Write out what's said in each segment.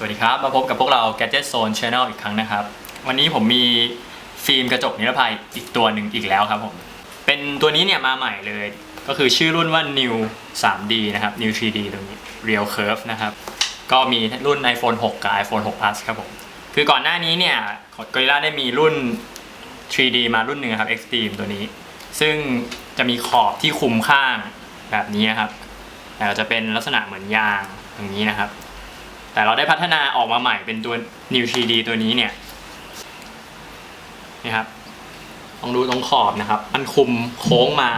สวัสดีครับ มาพบกับพวกเรา Gadget Zone Channel อีกครั้งนะครับ วันนี้ผมมีฟิล์มกระจกนิรภัยอีกตัวหนึ่งอีกแล้วครับผม เป็นตัวนี้เนี่ยมาใหม่เลย ก็คือชื่อรุ่นว่า New 3D นะครับ New 3D ตัวนี้ Real Curve นะครับ ก็มีรุ่น iPhone 6 กับ iPhone 6 Plus ครับผม คือก่อนหน้านี้เนี่ย Gorilla ได้มีรุ่น 3D มารุ่นหนึ่งครับ Extreme ตัวนี้ ซึ่งจะมีขอบที่คุมข้างแบบนี้ครับแต่จะเป็นลักษณะเหมือนยางอย่างนี้นะครับ แต่เราได้พัฒนาออกมาใหม่เป็นตัว New 3D ตัวนี้เนี่ยนี่ครับลองดูตรงขอบนะครับ มันคุมโค้งมา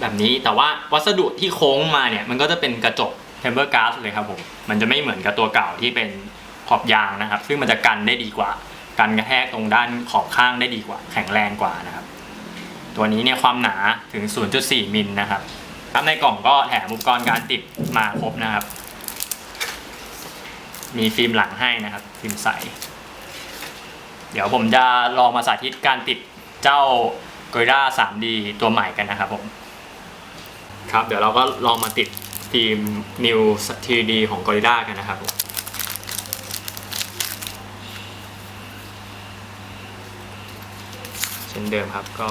แบบนี้แต่ว่าวัสดุที่โค้งมาเนี่ยมันก็จะเป็นกระจก temper glass เลยครับผมมันจะไม่เหมือนกับตัวเก่าที่เป็นขอบยางนะครับ ซึ่งมันจะกันได้ดีกว่า กันกระแทกตรงด้านขอบข้างได้ดีกว่า แข็งแรงกว่านะครับ ตัวนี้เนี่ยความหนาถึง 0.4 มิลนะครับครับในกล่องก็แถมอุปกรณ์การติดมาครบนะครับ มีฟิล์มหลังให้นะครับ ฟิล์มใส เดี๋ยวผมจะลองมาสาธิตการติดเจ้า Gorilla 3D ตัวใหม่กันนะครับผม ครับเดี๋ยวเราก็ลองมาติดฟิล์ม New 3D ของ Gorilla กันนะครับผมเช่นเดิมครับก็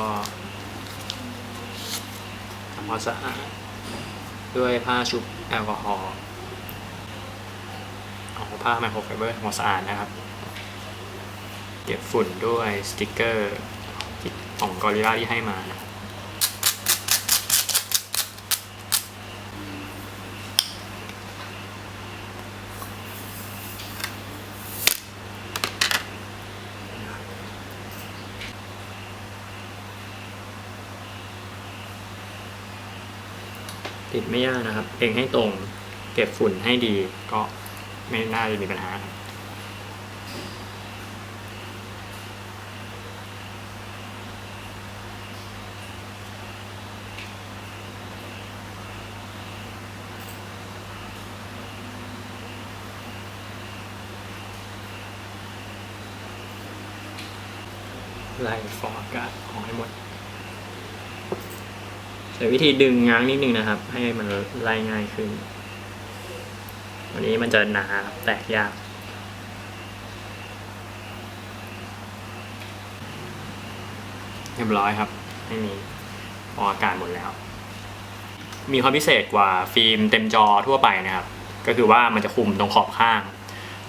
ทำความสะอาดด้วยผ้าชุบแอลกอฮอล์ เอาผ้าไมโครไฟเบอร์ทำควสะอาดนะครับ เก็บฝุ่นด้วยสติกเกอร์ของกอริลลาที่ให้มานะติดไม่ยากนะครับ เองให้ตรง เก็บฝุ่นให้ดีก็ ไม่น่าจะมีปัญหาครับไล่ฟองอากาศออกให้หมดใช้วิธีดึงง้างนิดนึงนะครับ ให้มันไล่ง่ายขึ้น วันนี้มันจะหนาแตกยาก เรียบร้อยครับ ไม่มีฟองอากาศหมดแล้ว มีความพิเศษกว่าฟิล์มเต็มจอทั่วไปนะครับ ก็คือว่ามันจะคุมตรงขอบข้าง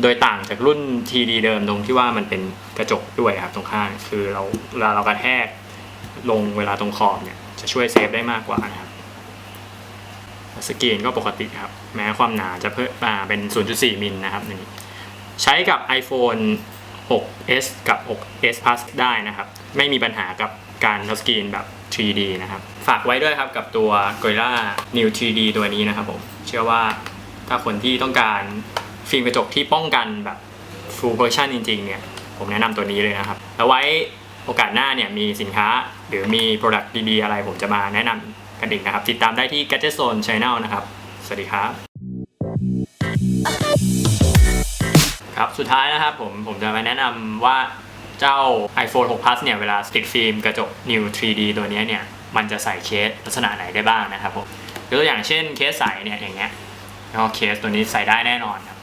โดยต่างจากรุ่น TD เดิมตรงที่ว่ามันเป็นกระจกด้วยครับตรงข้าง คือเราเวลาเรากระแทกลงเวลาตรงขอบเนี่ยจะช่วยเซฟได้มากกว่านะครับ สกรีนก็ปกติครับ แม้ความหนาจะเพิ่มมาเป็น 0.4 มิลนะครับนี่ใช้กับ iPhone 6s กับ 6s Plus ได้นะครับ ไม่มีปัญหากับการทัชสกรีนแบบ 3D นะครับ ฝากไว้ด้วยครับกับตัว Gorilla New 3D ตัวนี้นะครับผมเชื่อว่าถ้าคนที่ต้องการฟิล์มกระจกที่ป้องกันแบบ full version จริง ๆ เนี่ย ผมแนะนำตัวนี้เลยนะครับ แล้วไว้โอกาสหน้าเนี่ยมีสินค้าหรือมี product ดี ๆ อะไรผมจะมาแนะนำันอีกนะครับ ติดตามได้ที่ Gadget Zone Channel นะครับ สวัสดีครับ ครับ สุดท้ายนะครับผมผมจะมาแนะนำว่าเจ้า iPhone 6 Plus เนี่ย เวลาติดฟิล์มกระจก New 3D ตัวนี้เนี่ย มันจะใส่เคสลักษณะไหนได้บ้างนะครับผมยกตัวอย่างเช่นเคสใสเนี่ยอย่างเงี้ยแล้วเคสตัวนี้ใส่ได้แน่นอนครับ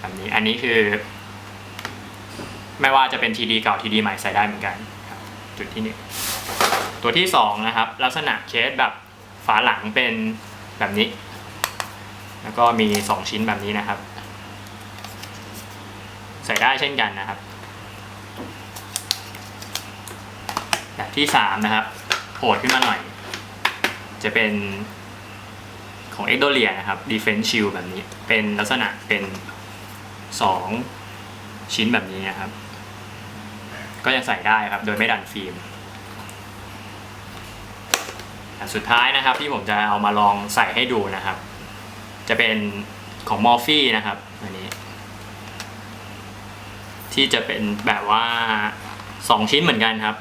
แบบนี้อันนี้คือ ไม่ว่าจะเป็น TD เก่า TD ใหม่ใส่ได้เหมือนกันครับจุดที่หนึ่ง ตัวที่สองนะครับลักษณะเคสแบบฝาหลังเป็นแบบนี้ แล้วก็มี 2 ชิ้นแบบนี้นะครับ ใส่ได้เช่นกันนะครับ แบบที่3นะครับโหดขึ้นมาหน่อย จะเป็นของ e x d o l i a นะครับ Defense Shield แบบนี้ เป็นลักษณะเป็น 2 ชิ้นแบบนี้นะครับ ก็ยังใส่ได้ครับ โดยไม่ดันฟิล์ม สุดท้ายนะครับที่ผมจะเอามาลองใส่ให้ดูนะครับ จะเป็นของมอร์ฟี่นะครับอันนี้ ที่จะเป็นแบบว่า 2 ชิ้นเหมือนกันครับ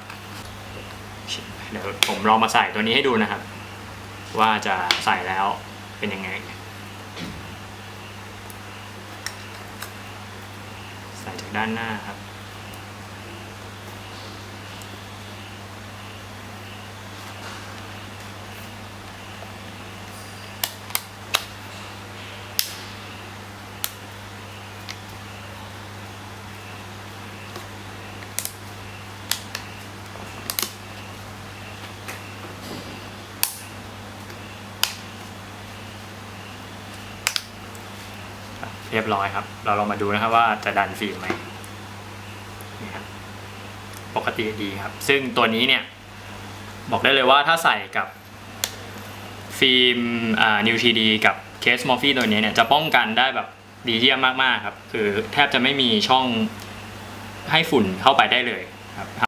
เดี๋ยวผมลองมาใส่ตัวนี้ให้ดูนะครับ ว่าจะใส่แล้วเป็นยังไง ใส่จากด้านหน้าครับ รียบร้อยครับ เราลองมาดูนะครับว่าจะดันฟิล์มไหมนี่ครับปกติดีครับ ซึ่งตัวนี้เนี่ย บอกได้เลยว่าถ้าใส่กับฟิล์มอ่า New TD กับเคสมอฟฟี่ตัวนี้เนี่ยจะป้องกันได้แบบดีเยี่ยมมาก ๆ ครับ คือแทบจะไม่มีช่องให้ฝุ่นเข้าไปได้เลยครับ